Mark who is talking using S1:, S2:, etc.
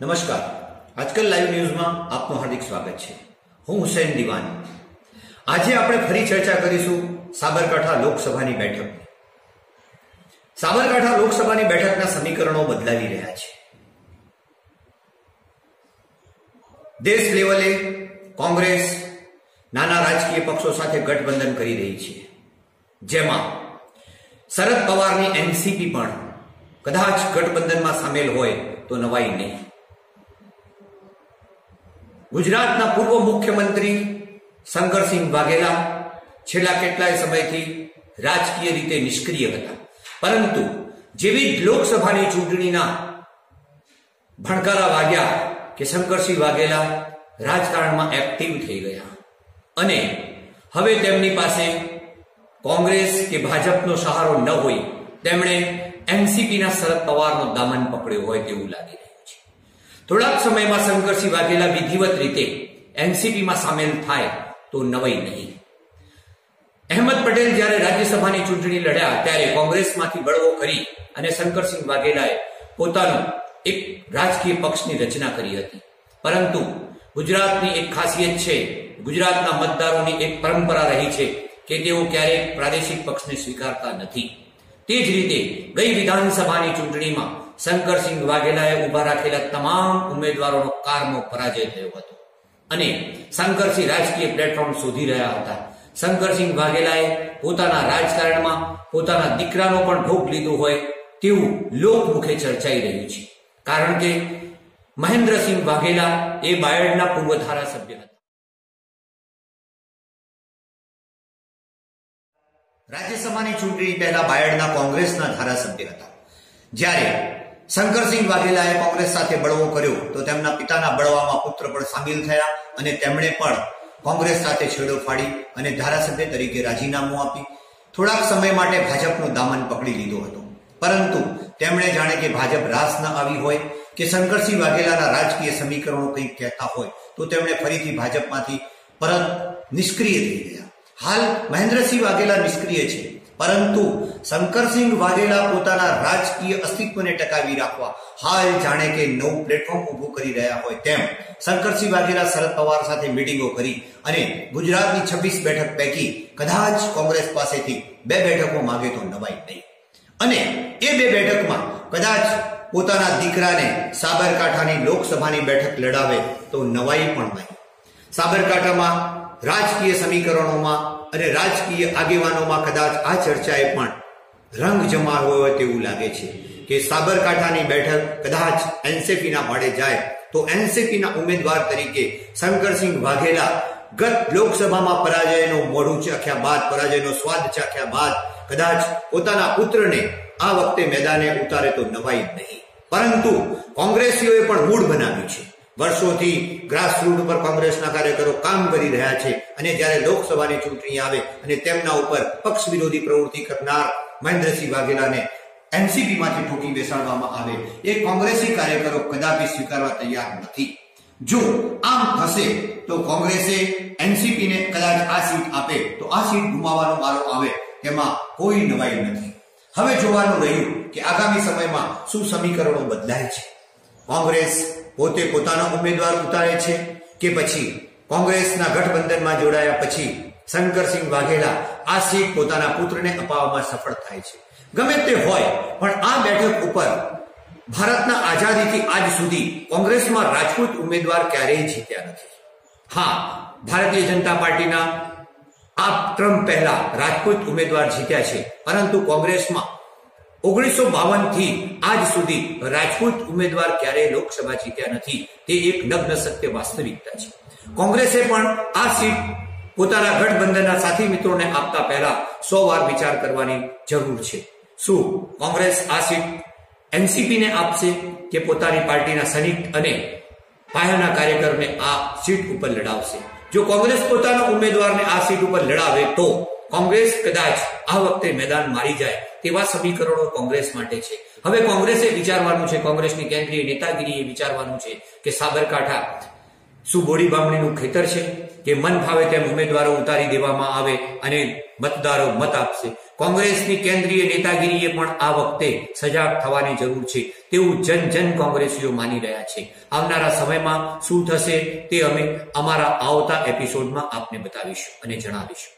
S1: નમસ્કાર. આજકાલ લાઈવ ન્યૂઝમાં આપનું હાર્દિક સ્વાગત છે. હું હુસૈન દિવાની. આજે આપણે ફરી ચર્ચા કરીશું સાબરકાંઠા લોકસભાની બેઠક સાબરકાંઠા લોકસભાની બેઠકના સમીકરણો બદલાવી રહ્યા છે. દેશ લેવલે કોંગ્રેસ નાના રાજકીય પક્ષો સાથે ગઠબંધન કરી રહી છે. જેમાં શરદ પવારની એનસીપી પણ કદાચ ગઠબંધનમાં સામેલ હોય તો નવાઈ નહીં. ગુજરાતના પૂર્વ મુખ્યમંત્રી શંકરસિંહ વાઘેલા છેલ્લા કેટલાય સમયથી રાજકીય રીતે નિષ્ક્રિય હતા. પરંતુ જેવી જ લોકસભાની ચૂંટણીના ભણકારા વાગ્યા કે શંકરસિંહ વાઘેલા રાજકારણમાં એક્ટિવ થઈ ગયા. અને હવે તેમની પાસે કોંગ્રેસ કે ભાજપનો સહારો ન હોય, તેમણે એનસીપીના શરદ પવારનો દામન પકડ્યો હોય તેવું લાગી રહ્યું થોડાક સમયમાં શંકરસિંહ વાઘેલા વિધિવત રીતે એનસીપીમાં સામેલ થાય તો નવાઈ નહીં. અહેમદ પટેલ જ્યારે રાજ્યસભાની ચૂંટણી લડ્યા ત્યારે કોંગ્રેસમાંથી બળવો કરી અને શંકરસિંહ વાઘેલાએ પોતાનો એક રાજકીય પક્ષની રચના કરી હતી. પરંતુ ગુજરાતની એક ખાસિયત છે, ગુજરાતના મતદારોની એક પરંપરા રહી છે કે તેઓ ક્યારેક પ્રાદેશિક પક્ષને સ્વીકારતા નથી. તે જ રીતે ગઈ વિધાનસભાની ચૂંટણીમાં શંકરસિંહ વાઘેલાએ ઊભા રાખેલા તમામ ઉમેદવારોનો કારમો પરાજય થયો હતો. અને શંકરસિંહ રાજકીય પ્લેટફોર્મ શોધી રહ્યા હતા. શંકરસિંહ વાઘેલાએ પોતાના રાજકારણમાં પોતાના દીકરાનો પણ ભોગ લીધો હોય તેવું લોકમુખે ચર્ચાઈ રહ્યું છે. કારણ કે મહેન્દ્રસિંહ વાઘેલા એ બાયડના પૂર્વ ધારાસભ્ય હતા. રાજ્યસભાની ચૂંટણી પહેલા બાયડના કોંગ્રેસના ધારાસભ્ય હતા. જ્યારે શંકરસિંહ વાઘેલાએ કોંગ્રેસ સાથે બળવો કર્યો. તો તેમના પિતાના બળવામાં પુત્ર પણ સામેલ થયા અને તેમણે પણ કોંગ્રેસ સાથે છેડો ફાડી અને ધારાસભ્ય તરીકે રાજીનામું આપી. થોડાક સમય માટે ભાજપનું દામન પકડી લીધો હતો. પરંતુ તેમણે જાણે કે ભાજપ રાસ ન આવી હોય કે શંકરસિંહ વાઘેલાના રાજકીય સમીકરણો કંઈક કહેતા હોય, તો તેમણે ફરીથી ભાજપમાંથી પરત નિષ્ક્રિય થઈ ગયા. હાલ મહેન્દ્રસિંહ વાઘેલા નિષ્ક્રિય છે. પરંતુ શંકરસિંહ વાઘેલા પોતાના રાજકીય અસ્તિત્વને ટકાવી રાખવા હાલ જાણે કે નવું પ્લેટફોર્મ ઊભું કરી રહ્યા હોય તેમ શંકરસિંહ વાઘેલા શરદ પવાર સાથે મિટિંગો કરી અને ગુજરાતની છવ્વીસ બેઠક પૈકી કદાચ કોંગ્રેસ પાસેથી બે બેઠકો માગે તો નવાઈ નહીં. અને એ બે બેઠકમાં કદાચ પોતાના દીકરાને સાબરકાંઠાની લોકસભાની બેઠક લડાવે તો નવાઈ પણ નહીં. સાબરકાંઠામાં રાજકીય સમીકરણોમાં અને રાજકીય આગેવાનોમાં કદાચ આ ચર્ચાએ પણ રંગ જમાવ્યો હોય તેવું લાગે છે કે સાબરકાંઠાની બેઠક કદાચ એનસીપીના ભાડે જાય તો એનસીપીના ઉમેદવાર તરીકે શંકરસિંહ વાઘેલા ગત લોકસભામાં પરાજયનો મોઢું ચાખ્યા બાદ, પરાજયનો સ્વાદ ચાખ્યા બાદ કદાચ પોતાના પુત્રને આ વખતે મેદાને ઉતારે તો નવાઈ નહીં. પરંતુ કોંગ્રેસીઓએ પણ મૂળ બનાવ્યું છે. વર્ષોથી ગ્રાસરૂટ ઉપર કોંગ્રેસના કાર્યકરો કામ કરી રહ્યા છે અને જ્યારે લોકસભાની ચૂંટણી આવે અને તેમના ઉપર પક્ષ વિરોધી પ્રવૃત્તિ કરનાર મહેન્દ્રસિંહ વાઘેલાને એનસીપીમાંથી ઠોકી બેસાડવામાં આવે, એ કોંગ્રેસી કાર્યકરો કદાપી સ્વીકારવા તૈયાર નથી. જો આમ થશે, તો કોંગ્રેસે એનસીપીને કદાચ આ સીટ આપે, તો આ સીટ ગુમાવવાનો મારો આવે, તેમાં કોઈ નવાઈ નથી. હવે જોવાનું રહ્યું કે આગામી સમયમાં શું સમીકરણો બદલાય છે. કોંગ્રેસ પોતે પોતાનો ઉમેદવાર ઉતારે છે કે પછી કોંગ્રેસના ગઠબંધનમાં જોડાયા પછી શંકરસિંહ વાઘેલા આ સીટ પોતાના પુત્રને અપાવવામાં સફળ થાય છે. ગમે તે હોય, પણ આ બેઠક ઉપર ભારતના આઝાદીથી આજ સુધી કોંગ્રેસમાં રાજપૂત ઉમેદવાર ક્યારેય જીત્યા નથી. હા, ભારતીય જનતા પાર્ટીના આ ટ્રમ્પ પહેલા રાજપૂત ઉમેદવાર જીત્યા છે, પરંતુ કોંગ્રેસમાં ઓગણીસો બાવનથી આજ સુધી રાજપૂત ઉમેદવાર ક્યારેય લોકસભા જીત્યા નથી. તે એક નગ્ન સત્ય વાસ્તવિકતા છે. કોંગ્રેસે પણ આ સીટ પોતાના ગઠબંધનના સાથી મિત્રોને આપતા પહેલા સો વાર વિચાર કરવાની જરૂર છે. શું કોંગ્રેસ આ સીટ એનસીપીને આપશે કે પોતાની પાર્ટીના સૈનિક અને પાયાના કાર્યકરને આ સીટ ઉપર લડાવશે? જો કોંગ્રેસ પોતાના ઉમેદવારને આ સીટ ઉપર લડાવે તો કોંગ્રેસ કદાચ આ વખતે મેદાન મારી જાય તેવા સમીકરણો કોંગ્રેસ માટે છે. હવે કોંગ્રેસે વિચારવાનું છે, કોંગ્રેસની કેન્દ્રીય નેતાગીરીએ વિચારવાનું છે કે સાબરકાંઠા શું બોડી બામણીનું ખેતર છે? કે મન ફાવે તેમ ઉમેદવારો ઉતારી દેવામાં આવે અને મતદારો મત આપશે. કોંગ્રેસની કેન્દ્રીય નેતાગીરીએ પણ આ વખતે સજાગ થવાની જરૂર છે. તેવું જન જન કોંગ્રેસીઓ માની રહ્યા છે. આવનારા સમયમાં શું થશે તે અમે અમારા આવતા એપિસોડમાં આપને બતાવીશું અને જણાવીશું.